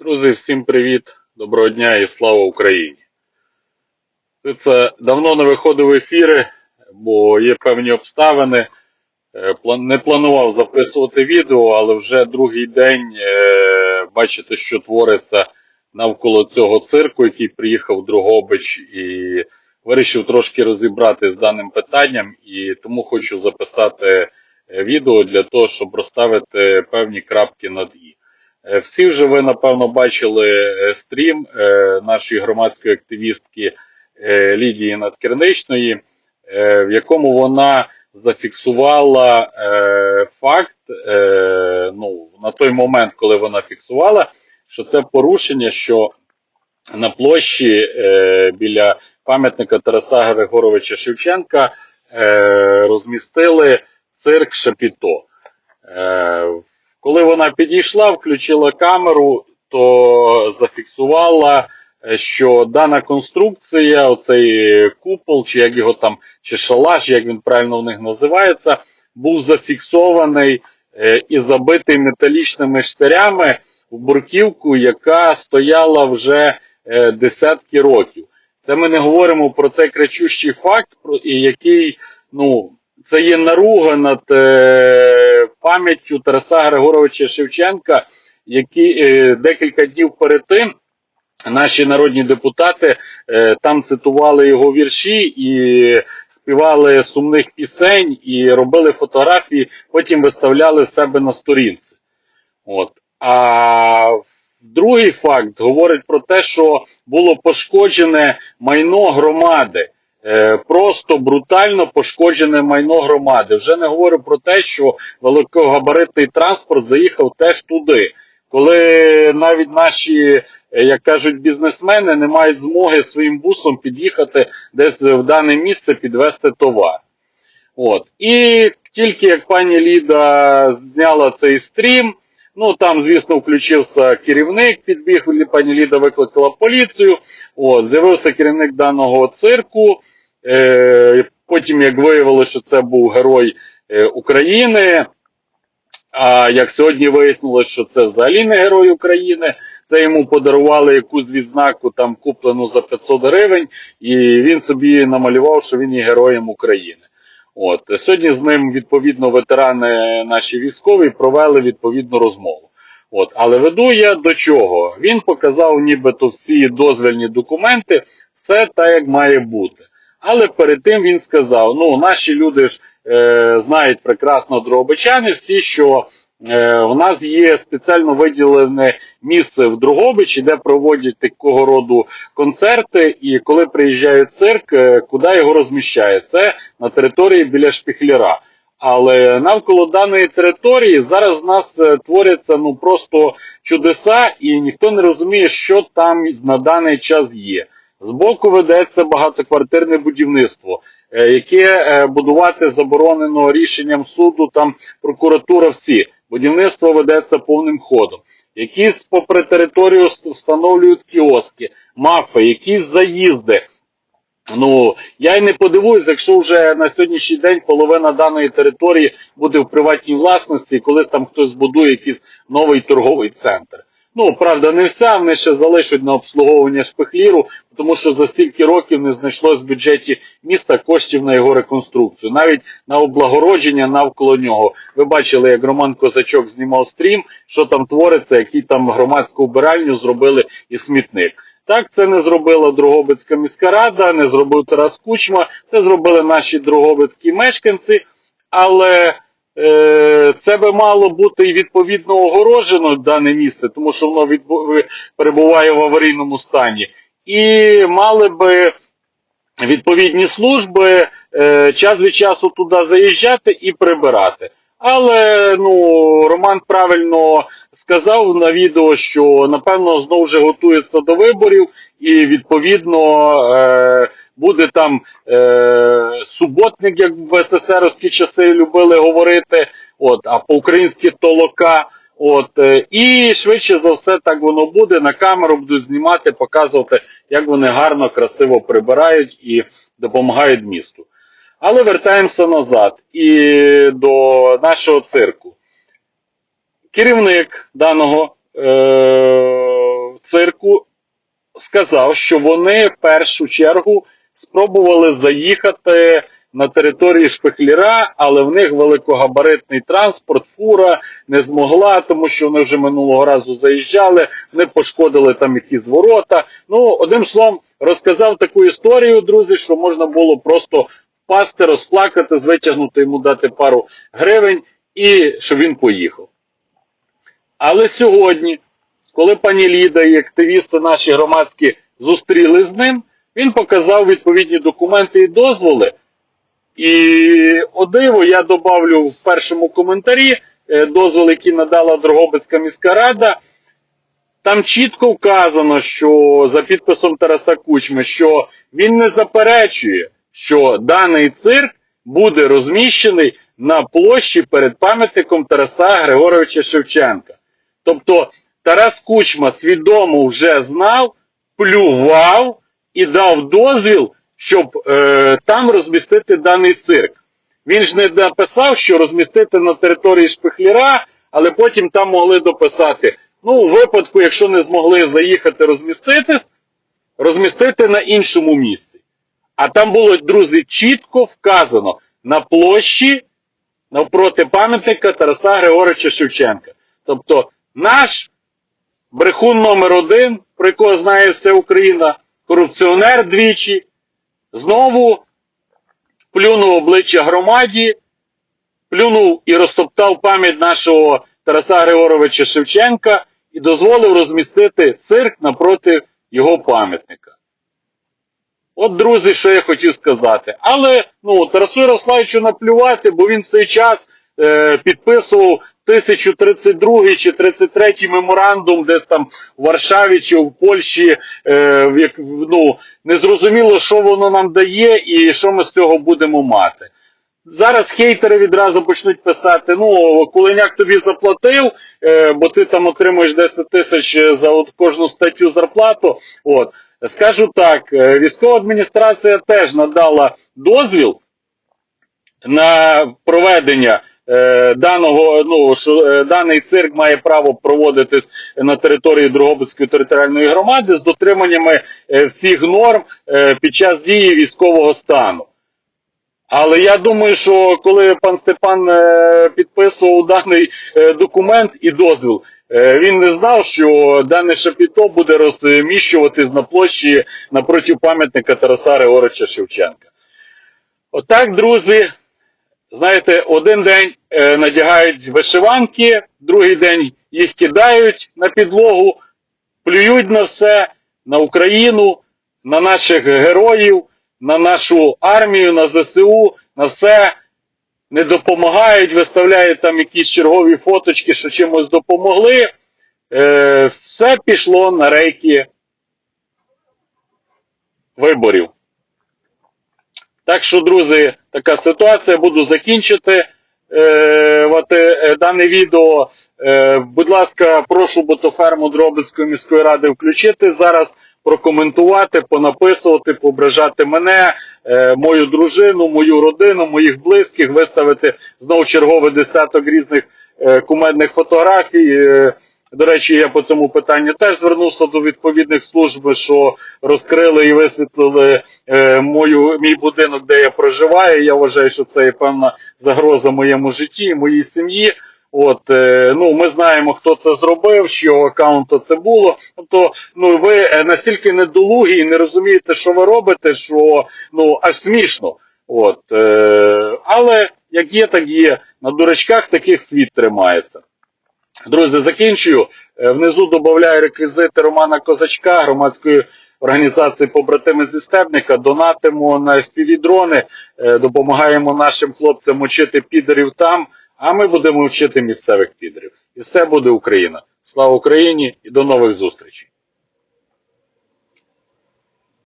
Друзі, всім привіт, доброго дня і слава Україні. Це давно не виходив в ефіри, бо є певні обставини. Е, Не планував записувати відео, але вже другий день е, бачите, що твориться навколо цього цирку, який приїхав в Дрогобич, і вирішив трошки розібратися з даним питанням, і тому хочу записати е, відео для того, щоб розставити певні крапки над і. Е, Всі вже ви, напевно, бачили е, стрім е, нашої громадської активістки Лідії Надкірничної, е, в якому вона зафіксувала факт, ну, на той момент, коли вона фіксувала, що це порушення, що на площі біля пам'ятника Тараса Григоровича Шевченка розмістили цирк Шапіто. Коли вона підійшла, включила камеру, то зафіксувала, е, що дана конструкція, оцей купол, чи як його там, чи шалаш, як він правильно в них називається, був зафіксований е, і забитий металічними штирями в бурківку, яка стояла вже е, десятки років. Це ми не говоримо про цей кричущий факт, який, ну, це є наруга над е, пам'яттю Тараса Григоровича Шевченка, які е, декілька днів перед тим наші народні депутати е, там цитували його вірші і співали сумних пісень, і робили фотографії, потім виставляли себе на сторінці. От. А другий факт говорить про те, що було пошкоджене майно громади. Е, Просто брутально пошкоджене майно громади. Вже не говорю про те, що великогабаритний транспорт заїхав теж туди. Коли навіть наші, е, як кажуть, бізнесмени не мають змоги своїм бусом під'їхати десь в дане місце підвести товар. От. І тільки як пані Ліда зняла цей стрім, ну там, звісно, включився керівник, підбіг, пані Ліда викликала поліцію. От, з'явився керівник даного цирку. Е, потім, як виявилося, що це був герой е, України. А як сьогодні вияснилося, що це взагалі не герой України, це йому подарували якусь відзнаку там куплену за 500 гривень, і він собі намалював, що він є героєм України. От сьогодні з ним відповідно ветерани наші військові провели відповідну розмову. От, але веду я до чого? Він показав, нібито всі дозвільні документи, все так, як має бути. Але перед тим він сказав: ну, наші люди ж е, знають прекрасно дробичани всі, що у нас є спеціально виділене місце в Дрогобичі, де проводять такого роду концерти, і коли приїжджає цирк, е, куди його розміщає? Це на території біля Шпіхляра. Але навколо даної території зараз в нас е, творяться ну просто чудеса, і ніхто не розуміє, що там на даний час є. Збоку ведеться багатоквартирне будівництво, е, яке е, будувати заборонено рішенням суду, там прокуратура всі. Будівництво ведеться повним ходом. Якісь попри територію встановлюють кіоски, мафи, якісь заїзди. Ну, я й не подивуюсь, якщо вже на сьогоднішній день половина даної території буде в приватній власності, коли там хтось збудує якийсь новий торговий центр. Ну, правда, не вся, вони ще залишать на обслуговування шпихліру, тому що за стільки років не знайшлось в бюджеті міста коштів на його реконструкцію, навіть на облагородження навколо нього. Ви бачили, як Роман Козачок знімав стрім, що там твориться, який там громадську вбиральню зробили і смітник. Так, це не зробила Дрогобицька міська рада, не зробив Тарас Кучма, це зробили наші дрогобицькі мешканці, але це би мало бути і відповідно огорожено дане місце, тому що воно перебуває в аварійному стані. І мали би відповідні служби е, час від часу туди заїжджати і прибирати. Але ну Роман правильно сказав на відео, що напевно знову ж готується до виборів, і відповідно е, буде там е, суботник, як в СССРські часи любили говорити. От, а по-українськи толока. От, е, і швидше за все так воно буде. На камеру будуть знімати, показувати, як вони гарно, красиво прибирають і допомагають місту. Але вертаємося назад і до нашого цирку. Керівник даного е- цирку сказав, що вони в першу чергу спробували заїхати на територію Шпихліра, але в них великогабаритний транспорт, фура не змогла, тому що вони вже минулого разу заїжджали, вони пошкодили там якісь ворота. Ну, одним словом, розказав таку історію, друзі, що можна було просто впасти, розплакати, витягнути йому дати пару гривень і щоб він поїхав. Але сьогодні, коли пані Ліда і активісти наші громадські зустріли з ним, він показав відповідні документи і дозволи. І о диво, я добавлю в першому коментарі е, дозвіл, який надала Дрогобицька міська рада. Там чітко вказано, що за підписом Тараса Кучми, що він не заперечує, що даний цирк буде розміщений на площі перед пам'ятником Тараса Григоровича Шевченка. Тобто Тарас Кучма свідомо вже знав, плював і дав дозвіл, щоб е, там розмістити даний цирк. Він ж не написав, що розмістити на території Шпихліра, але потім там могли дописати. Ну, у випадку, якщо не змогли заїхати розміститись, розмістити на іншому місці. А там було, друзі, чітко вказано на площі навпроти пам'ятника Тараса Григоровича Шевченка. Тобто наш брехун номер один, про якого знає вся Україна, корупціонер двічі, знову плюнув обличчя громаді, плюнув і розтоптав пам'ять нашого Тараса Григоровича Шевченка і дозволив розмістити цирк напроти його пам'ятника. От, друзі, що я хотів сказати. Але ну, Тарасу Ярославовичу наплювати, бо він в цей час е, підписував 1032 чи 33 меморандум десь там в Варшаві чи в Польщі. Е, як, ну, незрозуміло, що воно нам дає і що ми з цього будемо мати. Зараз хейтери відразу почнуть писати: ну, Кулиняк тобі заплатив, е, бо ти там отримуєш 10 тисяч за от кожну статтю зарплату. От. Скажу так, е, військова адміністрація теж надала дозвіл на проведення е, даного, ну, що е, даний цирк має право проводитись на території Дрогобицької територіальної громади з дотриманнями всіх норм під час дії військового стану. Але я думаю, що коли пан Степан підписував даний документ і дозвіл, він не знав, що дане шапіто буде розміщуватись на площі напроти пам'ятника Тараса Григоровича Шевченка. Отак, друзі, знаєте, один день е, надягають вишиванки, другий день їх кидають на підлогу, плюють на все, на Україну, на наших героїв, на нашу армію, на ЗСУ, на все. Не допомагають, виставляють там якісь чергові фоточки, що чимось допомогли. Е, все пішло на рейки виборів. Так що, друзі, така ситуація. Буду закінчити е, от, е, дане відео. Е, будь ласка, прошу ботоферму Дробицької міської ради включити зараз, прокоментувати, понаписувати, поображати мене, е, мою дружину, мою родину, моїх близьких, виставити знову черговий десяток різних е, кумедних фотографій. Е, до речі, я по цьому питанню теж звернувся до відповідних служб, що розкрили і висвітлили е, мою, мій будинок, де я проживаю. Я вважаю, що це є певна загроза моєму житті, моїй сім'ї. От, е, ну, ми знаємо, хто це зробив, з чого аккаунту це було. Тобто, ну, ви е, настільки недолугі і не розумієте, що ви робите, що ну, аж смішно. От, е, але як є, так є. На дурачках таких світ тримається. Друзі, закінчую. Внизу додаю реквізити Романа Козачка, громадської організації побратими зі Стебника. Донатимо на FPV-дрони, допомагаємо нашим хлопцям учити підерів там, а ми будемо вчити місцевих підерів. І все буде Україна. Слава Україні і до нових зустрічей!